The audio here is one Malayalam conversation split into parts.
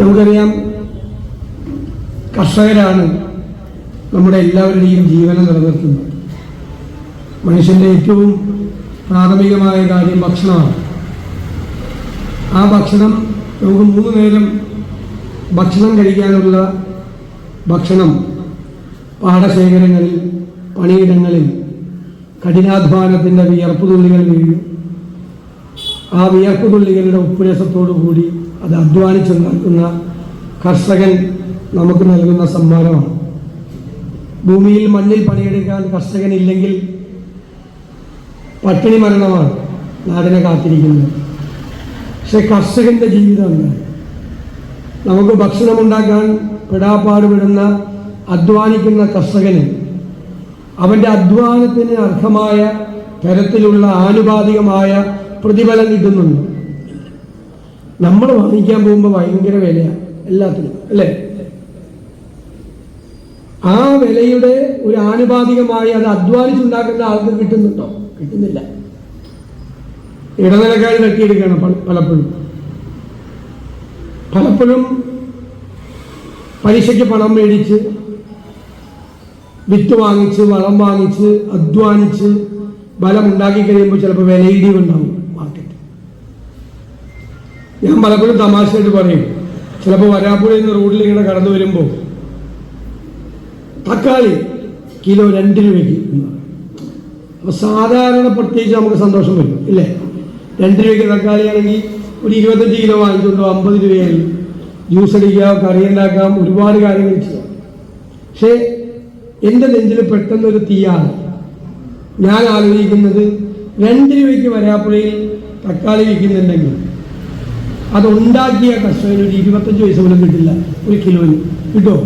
നമുക്കറിയാം കർഷകരാണ് നമ്മുടെ എല്ലാവരുടെയും ജീവനം നിലനിർത്തുന്നത്. മനുഷ്യന്റെ ഏറ്റവും പ്രാഥമികമായ കാര്യം ഭക്ഷണമാണ്. ആ ഭക്ഷണം നമുക്ക് മൂന്ന് നേരം ഭക്ഷണം കഴിക്കാനുള്ള ഭക്ഷണം പാടശേഖരങ്ങളിൽ പണിയിടങ്ങളിൽ കഠിനാധ്വാനത്തിന്റെ വിയർപ്പ് തുള്ളികൾ വീഴും. ആ വിയർപ്പുതുള്ളികളുടെ ഉപ്പുരസത്തോടു കൂടി അത് അധ്വാനിച്ചുണ്ടാക്കുന്ന കർഷകൻ നമുക്ക് നൽകുന്ന സമ്മാനമാണ്. ഭൂമിയിൽ മണ്ണിൽ പണിയെടുക്കാൻ കർഷകൻ ഇല്ലെങ്കിൽ പട്ടിണി മരണമാണ് നാടിനെ കാത്തിരിക്കുന്നത്. പക്ഷെ കർഷകന്റെ ജീവിതം നമുക്ക് ഭക്ഷണമുണ്ടാക്കാൻ പെടാപ്പാടുപെടുന്ന അധ്വാനിക്കുന്ന കർഷകന് അവന്റെ അധ്വാനത്തിന് അർഹമായ തരത്തിലുള്ള ആനുപാതികമായ പ്രതിഫലം കിട്ടുന്നുണ്ട്. നമ്മൾ വാങ്ങിക്കാൻ പോകുമ്പോൾ ഭയങ്കര വിലയാണ് എല്ലാത്തിനും അല്ലേ? ആ വിലയുടെ ഒരു ആനുപാതികമായി അത് അധ്വാനിച്ചുണ്ടാക്കുന്ന ആൾക്ക് കിട്ടുന്നുണ്ടോ? കിട്ടുന്നില്ല. ഇടനിലക്കാർ തട്ടിയെടുക്കണം പല- പലപ്പോഴും. പലപ്പോഴും പലിശയ്ക്ക് പണം മേടിച്ച് വിത്ത് വാങ്ങിച്ച് വളം വാങ്ങിച്ച് അധ്വാനിച്ച് ബലം ഉണ്ടാക്കി കഴിയുമ്പോൾ ചിലപ്പോൾ വിലയിടിവുണ്ടാവും. മാർക്കറ്റ് ഞാൻ പലപ്പോഴും തമാശയായിട്ട് പറയും ചിലപ്പോൾ വരാപ്പുഴയിൽ നിന്ന് റോഡിൽ ഇങ്ങനെ കടന്നു വരുമ്പോൾ തക്കാളി കിലോ രണ്ട് രൂപയ്ക്ക് അപ്പോൾ സാധാരണ പ്രത്യേകിച്ച് നമുക്ക് സന്തോഷം വരും ഇല്ലേ? രണ്ട് രൂപയ്ക്ക് തക്കാളി ആണെങ്കിൽ ഒരു ഇരുപത്തഞ്ച് കിലോ വാങ്ങിച്ചുകൊണ്ട് അമ്പത് രൂപയായി. ജ്യൂസ് അടിക്കാം കറി ഉണ്ടാക്കാം ഒരുപാട് കാര്യങ്ങൾ ചെയ്യാം. പക്ഷേ എന്റെ നെഞ്ചിൽ പെട്ടെന്നൊരു തീയാണ്. ഞാൻ ആലോചിക്കുന്നത് രണ്ട് രൂപയ്ക്ക് വരാപ്പുഴയിൽ തക്കാളി വിൽക്കുന്നുണ്ടെങ്കിൽ അതുണ്ടാക്കിയ കർഷകന് ഒരു ഇരുപത്തഞ്ച് പൈസ പോലും കിട്ടില്ല. ഒരു കിലോന്. കിട്ടുമോ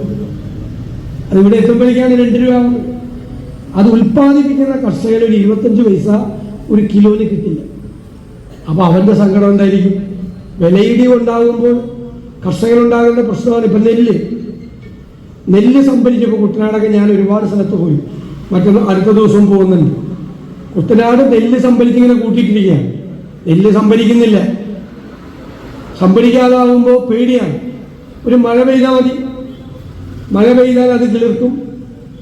അത് ഇവിടെ എത്തുമ്പോഴേക്കാണ് രണ്ട് രൂപ. അത് ഉൽപ്പാദിപ്പിക്കുന്ന കർഷകന് ഒരു ഇരുപത്തഞ്ച് പൈസ ഒരു കിലോന് കിട്ടില്ല. അപ്പൊ അവന്റെ സങ്കടം എന്തായിരിക്കും? വിലയിടിവ് ഉണ്ടാകുമ്പോൾ കർഷകരുണ്ടാകുന്ന പ്രശ്നമാണ് ഇപ്പൊ നെല്ല്. നെല്ല് സംഭരിച്ചപ്പോൾ കുട്ടനാടൊക്കെ ഞാൻ ഒരുപാട് സ്ഥലത്ത് പോയി. മറ്റൊന്ന് അടുത്ത ദിവസം പോകുന്നുണ്ട്. കുട്ടനാട് നെല്ല് സംഭരിച്ചിങ്ങനെ കൂട്ടിയിട്ടിരിക്കുകയാണ്. നെല്ല് സംഭരിക്കുന്നില്ല. സംഭരിക്കാതാകുമ്പോൾ പേടിയാണ്. ഒരു മഴ പെയ്താൽ മതി. മഴ പെയ്താൽ അത് കിളിർക്കും.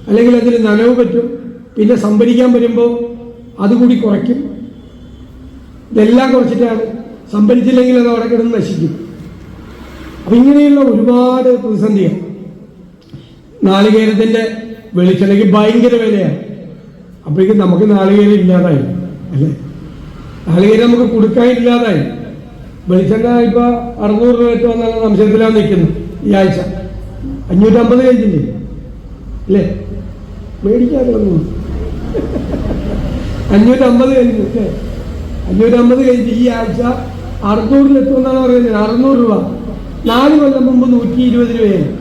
അല്ലെങ്കിൽ അതിന് നനവ് പറ്റും. പിന്നെ സംഭരിക്കാൻ വരുമ്പോൾ അതുകൂടി കുറയ്ക്കും. ഇതെല്ലാം കുറച്ചിട്ടാണ്. സംഭരിച്ചില്ലെങ്കിൽ അത് അവിടെ കിടന്ന് നശിക്കും. അപ്പൊ ഇങ്ങനെയുള്ള ഒരുപാട് പ്രതിസന്ധിയാണ് നാളികേരത്തിന്റെ വെളിച്ചെണ്ണയ്ക്ക് ഭയങ്കര വിലയാണ്. അപ്പോഴേക്കും നമുക്ക് നാളികേരം ഇല്ലാതായി അല്ലേ? നാളികേരം നമുക്ക് കൊടുക്കാൻ ഇല്ലാതായി. വെളിച്ചെണ്ണ ഇപ്പൊ അറുന്നൂറ് രൂപ ഏറ്റവും നല്ല സംശയത്തിലാണ് നിൽക്കുന്നത് ഈ ആഴ്ച. അഞ്ഞൂറ്റമ്പത് കഴിഞ്ഞില്ലേ? അല്ലേ? മേടിക്കാതെ വന്നു അഞ്ഞൂറ്റമ്പത് കഴിഞ്ഞു അല്ലേ? അഞ്ഞൂറ്റമ്പത് കഴിഞ്ഞ് ഈ ആഴ്ച അറുന്നൂറിലെത്തുമെന്നാണ് പറയുന്നത്. അറുന്നൂറ് രൂപ. നാല് കൊല്ലം മുമ്പ് നൂറ്റി ഇരുപത് രൂപയായിരുന്നു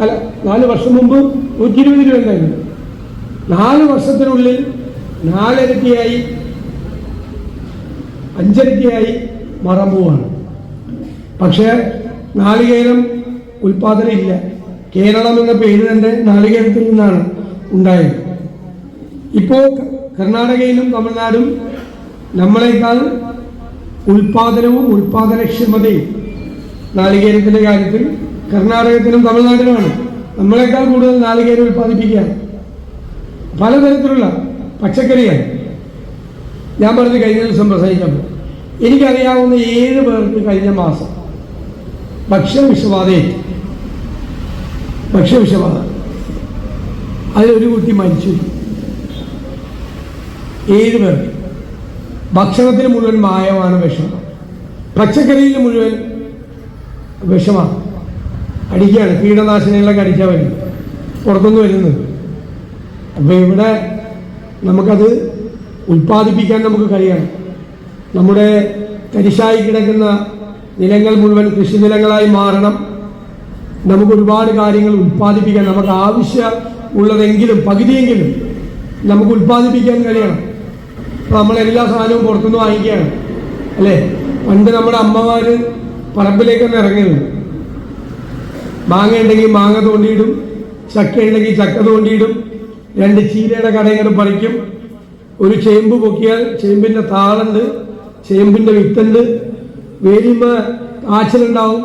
അല്ല നാല് വർഷം മുമ്പ് നൂറ്റി ഇരുപത് രൂപ ഉണ്ടായിരുന്നു നാല് വർഷത്തിനുള്ളിൽ നാലരട്ടിയായി അഞ്ചരട്ടിയായി മാറാൻ പോവാണ്. പക്ഷേ നാളികേരം ഉൽപാദനം ഇല്ല കേരളം എന്ന പേര് തന്നെ നാളികേരത്തിൽ നിന്നാണ് ഉണ്ടായത്. ഇപ്പോൾ കർണാടകയിലും തമിഴ്നാടും നമ്മളെക്കാൾ ഉൽപാദനവും ഉൽപാദനക്ഷമതയും നാളികേരത്തിന്റെ കാര്യത്തിൽ കർണാടകത്തിനും തമിഴ്നാട്ടിലുമാണ്. നമ്മളെക്കാൾ കൂടുതൽ നാളികേരം ഉൽപ്പാദിപ്പിക്കുകയാണ്. പലതരത്തിലുള്ള പച്ചക്കറിയാണ് ഞാൻ പറഞ്ഞ് കഴിഞ്ഞ ദിവസം പ്രസംഗിച്ചപ്പോൾ എനിക്കറിയാവുന്ന ഏഴ് പേർക്ക് കഴിഞ്ഞ മാസം ഭക്ഷ്യവിഷബാധയേറ്റു. ഭക്ഷ്യവിഷബാധ. അതിലൊരു കുട്ടി മരിച്ചു. ഏഴ് പേർക്ക്. ഭക്ഷണത്തിന് മുഴുവൻ മായമാണ് വിഷമം പച്ചക്കറിയിൽ മുഴുവൻ വിഷമാണ്. അടിക്കുകയാണ്. കീടനാശിനികളൊക്കെ അടിച്ചാൽ വരുന്നത്. പുറത്തുനിന്ന് വരുന്നത്. അപ്പോൾ ഇവിടെ നമുക്കത് ഉൽപ്പാദിപ്പിക്കാൻ നമുക്ക് കഴിയണം. നമ്മുടെ തരിശായി കിടക്കുന്ന നിലങ്ങൾ മുഴുവൻ കൃഷിനിലങ്ങളായി മാറണം. നമുക്ക് ഒരുപാട് കാര്യങ്ങൾ ഉൽപ്പാദിപ്പിക്കാൻ നമുക്ക് ആവശ്യം ഉള്ളതെങ്കിലും പകുതിയെങ്കിലും നമുക്ക് ഉൽപ്പാദിപ്പിക്കാൻ കഴിയണം. അപ്പം നമ്മൾ എല്ലാ സാധനവും പുറത്തുനിന്ന് വാങ്ങിക്കുകയാണ്. അല്ലേ? പണ്ട് നമ്മുടെ അമ്മമാർ പറമ്പിലേക്കൊന്ന് ഇറങ്ങിയത് മാങ്ങ ഉണ്ടെങ്കിൽ മാങ്ങ തോണ്ടിയിടും ചക്ക ഉണ്ടെങ്കിൽ ചക്ക തോണ്ടിയിടും രണ്ട് ചീരയുടെ കടയങ്ങൾ പറിക്കും. ഒരു ചേമ്പ് പൊക്കിയാൽ ചേമ്പിന്റെ താളുണ്ട് ചേമ്പിന്റെ വിത്തുണ്ട് വേലിയുമ്പോൾ കാച്ചിലുണ്ടാവും.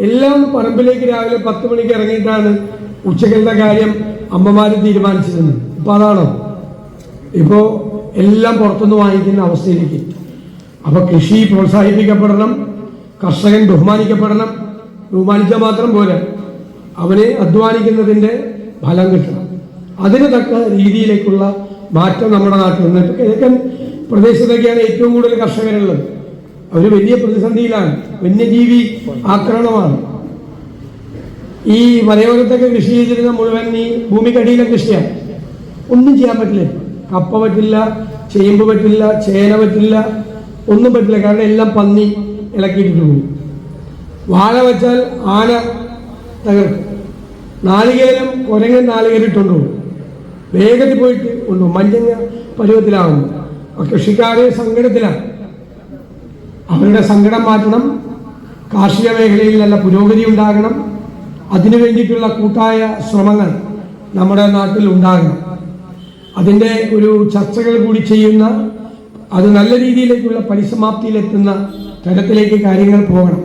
എല്ലാം പറമ്പിലേക്ക് രാവിലെ പത്ത് മണിക്ക് ഇറങ്ങിയിട്ടാണ് ഉച്ചക്കലത്തെ കാര്യം അമ്മമാര് തീരുമാനിച്ചിരുന്നത്. ഇപ്പൊ അതാണോ? ഇപ്പോ എല്ലാം പുറത്തുനിന്ന് വാങ്ങിക്കുന്ന അവസ്ഥയിലേക്ക്. അപ്പൊ കൃഷി പ്രോത്സാഹിപ്പിക്കപ്പെടണം കർഷകൻ ബഹുമാനിക്കപ്പെടണം. ബഹുമാനിച്ചാൽ മാത്രം പോരാ. അവനെ അധ്വാനിക്കുന്നതിന്റെ ഫലം കിട്ടണം. അതിന് തക്ക രീതിയിലേക്കുള്ള മാറ്റം നമ്മുടെ നാട്ടിൽ നിന്ന് കിഴക്കൻ പ്രദേശത്തൊക്കെയാണ് ഏറ്റവും കൂടുതൽ കർഷകരുള്ളത്. അവർ വലിയ പ്രതിസന്ധിയിലാണ്. വന്യജീവി ആക്രമണമാണ്. ഈ മലയോരത്തൊക്കെ കൃഷി ചെയ്തിരുന്ന മുഴുവൻ ഈ ഭൂമിക്കടിയിലെ കൃഷിയാണ്. ഒന്നും ചെയ്യാൻ പറ്റില്ല. കപ്പ പറ്റില്ല ചേമ്പ് പറ്റില്ല ചേന പറ്റില്ല ഒന്നും പറ്റില്ല. കാരണം എല്ലാം പന്നി ഇളക്കിയിട്ടിട്ട് പോകും വാഴ വെച്ചാൽ ആന തകർക്കും. നാളികേരം കുരങ്ങൻ നാളികേരം ഇട്ടുകൊണ്ട് പോകും. വേഗത്തിൽ പോയിട്ട് കൊണ്ടുപോകും മഞ്ഞങ്ങ പരുവത്തിലാവുന്നു. കൃഷിക്കാരെ സങ്കടത്തിലാണ് അവരുടെ സങ്കടം മാറ്റണം. കാർഷിക മേഖലയിൽ നല്ല പുരോഗതി ഉണ്ടാകണം. അതിനു വേണ്ടിയിട്ടുള്ള കൂട്ടായ ശ്രമങ്ങൾ നമ്മുടെ നാട്ടിൽ ഉണ്ടാകണം. അതിന്റെ ഒരു ചർച്ചകൾ കൂടി ചെയ്യുന്ന അത് നല്ല രീതിയിലേക്കുള്ള പരിസമാപ്തിയിലെത്തുന്ന തരത്തിലേക്ക് കാര്യങ്ങൾ പോകണം.